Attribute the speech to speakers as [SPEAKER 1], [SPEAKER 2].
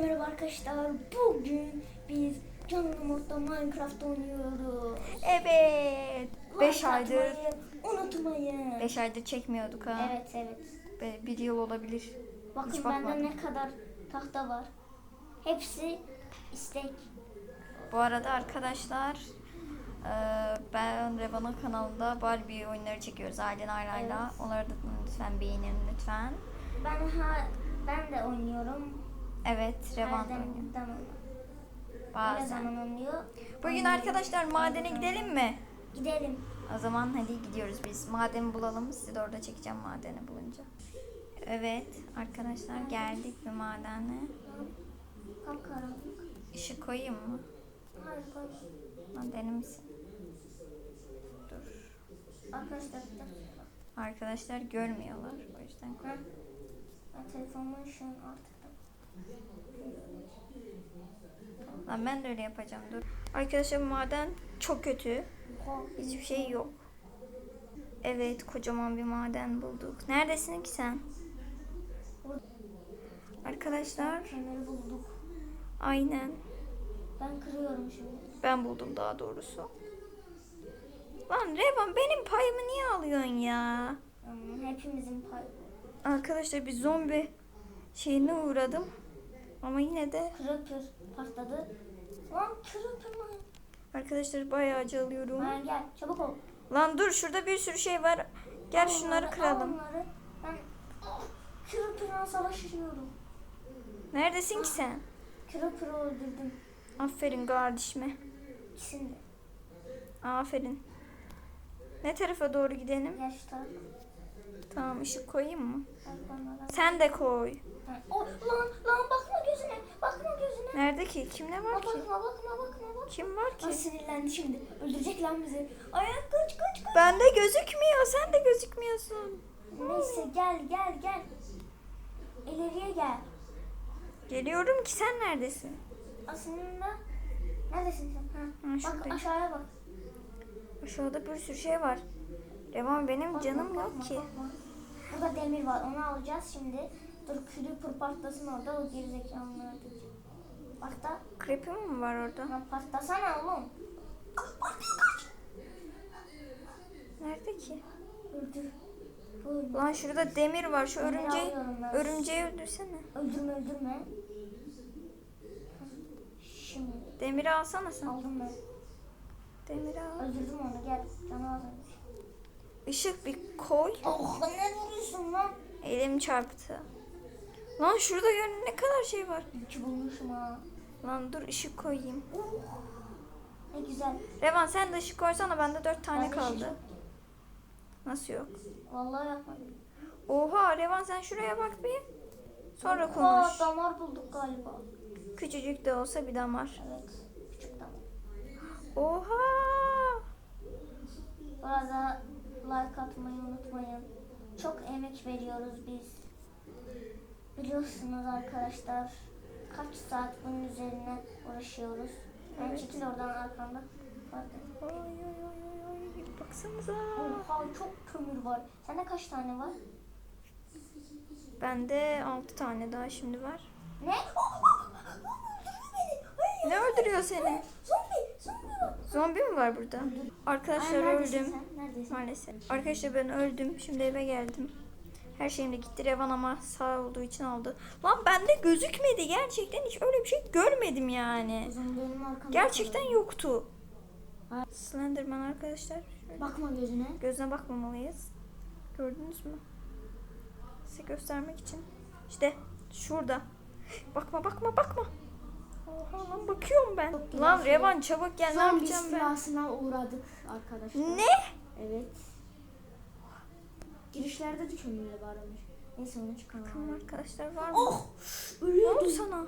[SPEAKER 1] merhaba arkadaşlar. Bugün biz canlı modda Minecraft oynuyoruz.
[SPEAKER 2] Evet. 5
[SPEAKER 1] Like
[SPEAKER 2] aydır
[SPEAKER 1] Unutmayın.
[SPEAKER 2] 5 aydır çekmiyorduk ha.
[SPEAKER 1] Evet evet.
[SPEAKER 2] Be- Bir yıl olabilir.
[SPEAKER 1] Bakın
[SPEAKER 2] Hiç
[SPEAKER 1] bende ne kadar tahta var. Hepsi istek.
[SPEAKER 2] Bu arada arkadaşlar eee, ben Revan'ın kanalında Barbie oyunları çekiyoruz Ailen Ayra'yla.
[SPEAKER 1] Evet.
[SPEAKER 2] Onları da lütfen beğenin lütfen.
[SPEAKER 1] Ben ha ben de oynuyorum.
[SPEAKER 2] Evet Revan da oynuyor.
[SPEAKER 1] zaman. Ne
[SPEAKER 2] Bazen.
[SPEAKER 1] zaman oynuyor?
[SPEAKER 2] Bugün arkadaşlar madene gidelim mi?
[SPEAKER 1] Gidelim.
[SPEAKER 2] O zaman hadi gidiyoruz biz. Madeni bulalım. Sizi de orada çekeceğim madeni bulunca. Evet arkadaşlar geldik bir madene.
[SPEAKER 1] Kapkaranlık.
[SPEAKER 2] Işık koyayım mı?
[SPEAKER 1] Hayır koy.
[SPEAKER 2] Lan deli misin? Dur.
[SPEAKER 1] Arkadaşlar bir dakika.
[SPEAKER 2] Arkadaşlar görmüyorlar. O yüzden koy.
[SPEAKER 1] Ben telefonumu şu an artık.
[SPEAKER 2] Lan ben de öyle yapacağım dur. Arkadaşlar maden çok kötü. Hiçbir şey yok. Evet kocaman bir maden bulduk. Neredesin ki sen? Arkadaşlar
[SPEAKER 1] Feneri bulduk.
[SPEAKER 2] aynen.
[SPEAKER 1] Ben kırıyorum şimdi.
[SPEAKER 2] Ben buldum daha doğrusu. Lan Revan benim payımı niye alıyorsun ya?
[SPEAKER 1] Hepimizin payı.
[SPEAKER 2] Arkadaşlar bir zombi şeyine uğradım. Ama yine de
[SPEAKER 1] Creeper patladı. Lan Creeper lan.
[SPEAKER 2] arkadaşlar bayağı acı alıyorum.
[SPEAKER 1] Ha, gel çabuk ol.
[SPEAKER 2] Lan dur şurada bir sürü şey var. Gel
[SPEAKER 1] Al
[SPEAKER 2] şunları
[SPEAKER 1] onları, al
[SPEAKER 2] kıralım.
[SPEAKER 1] onları. Ben Creeper'la savaşıyorum.
[SPEAKER 2] Neredesin ki sen?
[SPEAKER 1] Creeper'ı öldürdüm.
[SPEAKER 2] Aferin kardeşime.
[SPEAKER 1] İkisini de.
[SPEAKER 2] Aferin. Ne tarafa doğru gidelim?
[SPEAKER 1] Gel şu tarafa.
[SPEAKER 2] Tamam ışık koyayım mı? Sen de koy.
[SPEAKER 1] Oh, lan lan bakma gözüne. Bakma gözüne.
[SPEAKER 2] Nerede ki? Kim ne var
[SPEAKER 1] Ha,
[SPEAKER 2] ki?
[SPEAKER 1] bakma bakma bakma bakma.
[SPEAKER 2] Kim var
[SPEAKER 1] Ay
[SPEAKER 2] ki?
[SPEAKER 1] sinirlendi şimdi. Öldürecek lan bizi. Ayak kaç kaç kaç.
[SPEAKER 2] Bende gözükmüyor. Sen de gözükmüyorsun.
[SPEAKER 1] Neyse gel gel gel. İleriye gel.
[SPEAKER 2] Geliyorum ki sen neredesin?
[SPEAKER 1] Aslında neredesin sen? Ha.
[SPEAKER 2] Ha,
[SPEAKER 1] Bak
[SPEAKER 2] şuradayım.
[SPEAKER 1] aşağıya bak.
[SPEAKER 2] Aşağıda bir sürü şey var. Revan benim
[SPEAKER 1] Bak,
[SPEAKER 2] canım
[SPEAKER 1] bak,
[SPEAKER 2] yok
[SPEAKER 1] bakma,
[SPEAKER 2] ki.
[SPEAKER 1] bakma. Burada demir var. Onu alacağız şimdi. Dur creeper patlasın orada. O gerizekalılar diyecek. Bak da.
[SPEAKER 2] Creeper mi var orada?
[SPEAKER 1] Lan patlasana oğlum.
[SPEAKER 2] Nerede ki?
[SPEAKER 1] Öldür. Öldür.
[SPEAKER 2] Lan şurada demir var. Şu
[SPEAKER 1] Demir
[SPEAKER 2] örümceği, örümceği öldürsene.
[SPEAKER 1] Öldürme öldürme. Şimdi
[SPEAKER 2] Demiri alsana sen.
[SPEAKER 1] aldım ben.
[SPEAKER 2] Demiri al.
[SPEAKER 1] Öldürdüm onu gel. Canı azalmış.
[SPEAKER 2] Işık bir koy.
[SPEAKER 1] Oh ne vuruyorsun lan?
[SPEAKER 2] Elim çarptı. Lan şurada gör ne kadar şey var.
[SPEAKER 1] İyi ki bulmuşum ha.
[SPEAKER 2] Lan dur ışık koyayım.
[SPEAKER 1] Ne güzel.
[SPEAKER 2] Revan sen de ışık koysana bende dört tane
[SPEAKER 1] Bende
[SPEAKER 2] kaldı.
[SPEAKER 1] şey.
[SPEAKER 2] Nasıl yok?
[SPEAKER 1] Vallahi yapmadım.
[SPEAKER 2] Oha Revan sen şuraya bak bir. Sonra
[SPEAKER 1] Aa,
[SPEAKER 2] konuş.
[SPEAKER 1] damar bulduk galiba.
[SPEAKER 2] Küçücük de olsa bir damar.
[SPEAKER 1] Evet. Küçük damar.
[SPEAKER 2] Oha!
[SPEAKER 1] Burada like atmayı unutmayın. Çok emek veriyoruz biz. Biliyorsunuz arkadaşlar. Kaç saat bunun üzerine uğraşıyoruz. Ben
[SPEAKER 2] Evet.
[SPEAKER 1] çekil oradan arkamda. Bakın.
[SPEAKER 2] Oy oy oy oy oy. Baksanıza.
[SPEAKER 1] Oha çok kömür var. Sende kaç tane var?
[SPEAKER 2] Bende altı tane daha şimdi var.
[SPEAKER 1] Ne?
[SPEAKER 2] Ne öldürüyor seni?
[SPEAKER 1] Zombi.
[SPEAKER 2] Mi var burada? Arkadaşlar
[SPEAKER 1] Ay,
[SPEAKER 2] öldüm.
[SPEAKER 1] sen? Neredesin?
[SPEAKER 2] Maalesef. Arkadaşlar ben öldüm. Şimdi eve geldim. Her şeyim de gitti. Revan ama sağ olduğu için aldı. Lan bende gözükmedi. Gerçekten hiç öyle bir şey görmedim yani. Gerçekten yoktu.
[SPEAKER 1] Ha.
[SPEAKER 2] Slenderman arkadaşlar. Şöyle
[SPEAKER 1] Bakma gözüne.
[SPEAKER 2] Gözüne bakmamalıyız. Gördünüz mü? Size göstermek için. İşte şurada. Bakma bakma bakma. Oha lan bakıyorum ben.
[SPEAKER 1] Çok güzel
[SPEAKER 2] Lan
[SPEAKER 1] şey.
[SPEAKER 2] Revan çabuk gel ne
[SPEAKER 1] Zombi
[SPEAKER 2] yapacağım ben?
[SPEAKER 1] istilasına uğradık arkadaşlar.
[SPEAKER 2] Ne?
[SPEAKER 1] Evet. Girişlerde de kömürle varmış. Neyse onu çıkaralım.
[SPEAKER 2] Bakın arkadaşlar var mı?
[SPEAKER 1] Oh!
[SPEAKER 2] Ne oldu
[SPEAKER 1] Ölüyordum.
[SPEAKER 2] sana?